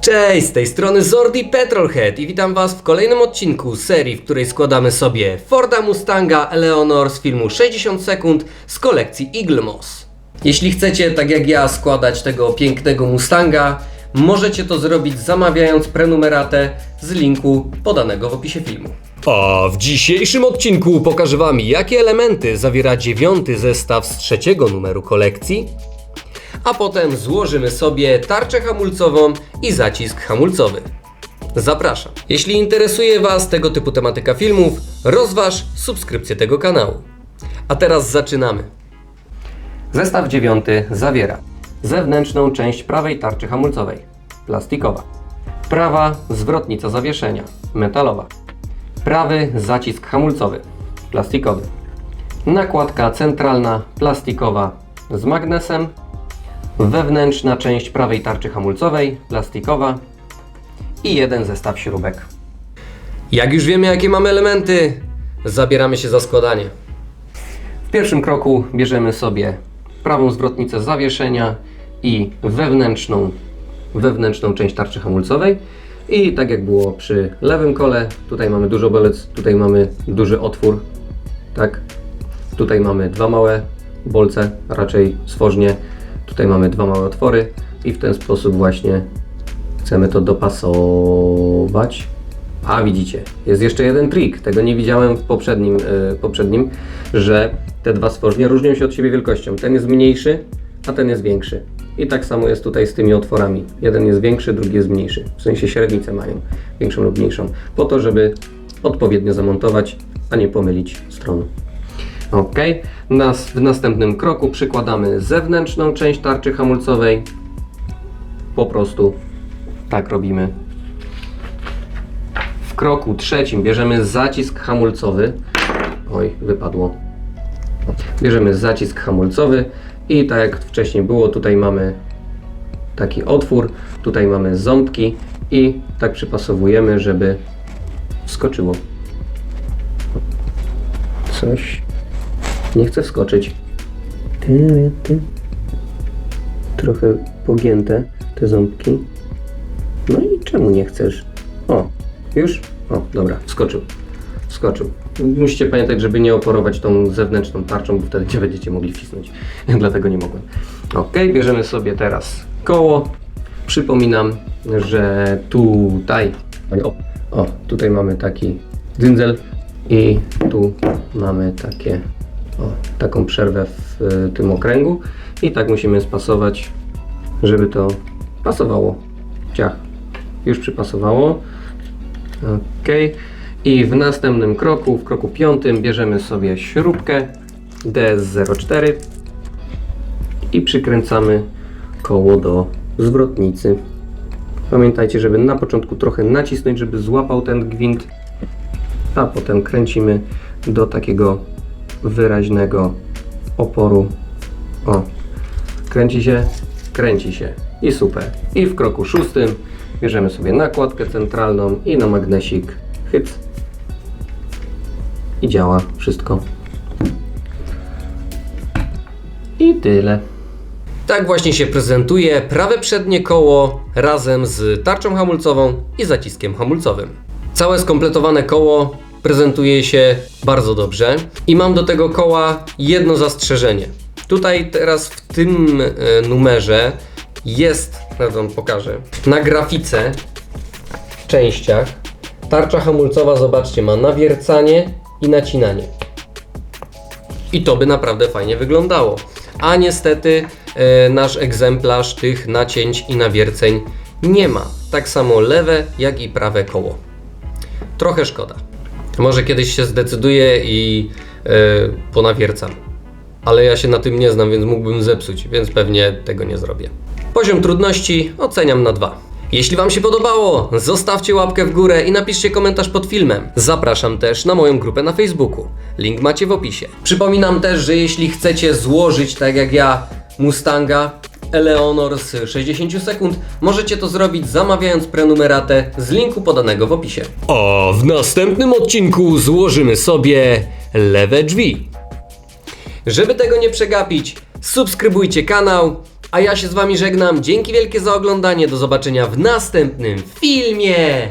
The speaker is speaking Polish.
Cześć, z tej strony Zordi Petrolhead i witam Was w kolejnym odcinku serii, w której składamy sobie Forda Mustanga Eleanor z filmu 60 sekund z kolekcji Eagle Moss. Jeśli chcecie, tak jak ja, składać tego pięknego Mustanga, możecie to zrobić zamawiając prenumeratę z linku podanego w opisie filmu. A w dzisiejszym odcinku pokażę Wam, jakie elementy zawiera dziewiąty zestaw z trzeciego numeru kolekcji, a potem złożymy sobie tarczę hamulcową i zacisk hamulcowy. Zapraszam. Jeśli interesuje Was tego typu tematyka filmów, rozważ subskrypcję tego kanału. A teraz zaczynamy. Zestaw dziewiąty zawiera zewnętrzną część prawej tarczy hamulcowej, plastikowa. Prawa zwrotnica zawieszenia, metalowa. Prawy zacisk hamulcowy, plastikowy. Nakładka centralna, plastikowa z magnesem. Wewnętrzna część prawej tarczy hamulcowej, plastikowa. I jeden zestaw śrubek. Jak już wiemy, jakie mamy elementy, zabieramy się za składanie. W pierwszym kroku bierzemy sobie prawą zwrotnicę zawieszenia i wewnętrzną, wewnętrzną część tarczy hamulcowej. I tak jak było przy lewym kole, tutaj mamy duży bolec, tutaj mamy duży otwór. Tak. Tutaj mamy dwa małe bolce, raczej stworznie. Tutaj mamy dwa małe otwory i w ten sposób właśnie chcemy to dopasować. A widzicie, jest jeszcze jeden trik. Tego nie widziałem w poprzednim, yy, poprzednim, że te dwa stworznie różnią się od siebie wielkością. Ten jest mniejszy, a ten jest większy. I tak samo jest tutaj z tymi otworami. Jeden jest większy, drugi jest mniejszy. W sensie średnicę mają, większą lub mniejszą. Po to, żeby odpowiednio zamontować, a nie pomylić stron. Ok. Nas, w następnym kroku przykładamy zewnętrzną część tarczy hamulcowej. Po prostu tak robimy. W kroku trzecim bierzemy zacisk hamulcowy. Oj, wypadło. Bierzemy zacisk hamulcowy i tak jak wcześniej było, tutaj mamy taki otwór, tutaj mamy ząbki i tak przypasowujemy, żeby wskoczyło. Coś nie chce wskoczyć. Trochę pogięte te ząbki. No i czemu nie chcesz? O, już? O, dobra, wskoczył. Wskoczył. Musicie pamiętać, żeby nie oporować tą zewnętrzną tarczą, bo wtedy nie będziecie mogli fisnąć. Dlatego nie mogłem. Ok, bierzemy sobie teraz koło. Przypominam, że tutaj, o, o, tutaj mamy taki dzyndzel i tu mamy takie, o, taką przerwę w y, tym okręgu i tak musimy spasować, żeby to pasowało. Ciach. Już przypasowało. Ok. I w następnym kroku, w kroku piątym, bierzemy sobie śrubkę DS04 i przykręcamy koło do zwrotnicy. Pamiętajcie, żeby na początku trochę nacisnąć, żeby złapał ten gwint, a potem kręcimy do takiego wyraźnego oporu. O, kręci się, kręci się i super. I w kroku szóstym bierzemy sobie nakładkę centralną i na magnesik hyc i działa wszystko. I tyle. Tak właśnie się prezentuje prawe przednie koło razem z tarczą hamulcową i zaciskiem hamulcowym. Całe skompletowane koło prezentuje się bardzo dobrze i mam do tego koła jedno zastrzeżenie. Tutaj teraz w tym e, numerze jest, teraz wam pokażę, na grafice w częściach tarcza hamulcowa, zobaczcie, ma nawiercanie i nacinanie. I to by naprawdę fajnie wyglądało. A niestety e, nasz egzemplarz tych nacięć i nawierceń nie ma. Tak samo lewe, jak i prawe koło. Trochę szkoda. Może kiedyś się zdecyduję i e, ponawiercam. Ale ja się na tym nie znam, więc mógłbym zepsuć, więc pewnie tego nie zrobię. Poziom trudności oceniam na 2. Jeśli Wam się podobało, zostawcie łapkę w górę i napiszcie komentarz pod filmem. Zapraszam też na moją grupę na Facebooku. Link macie w opisie. Przypominam też, że jeśli chcecie złożyć, tak jak ja, Mustanga Eleonor z 60 sekund, możecie to zrobić zamawiając prenumeratę z linku podanego w opisie. A w następnym odcinku złożymy sobie lewe drzwi. Żeby tego nie przegapić, subskrybujcie kanał A ja się z wami żegnam. Dzięki wielkie za oglądanie. Do zobaczenia w następnym filmie.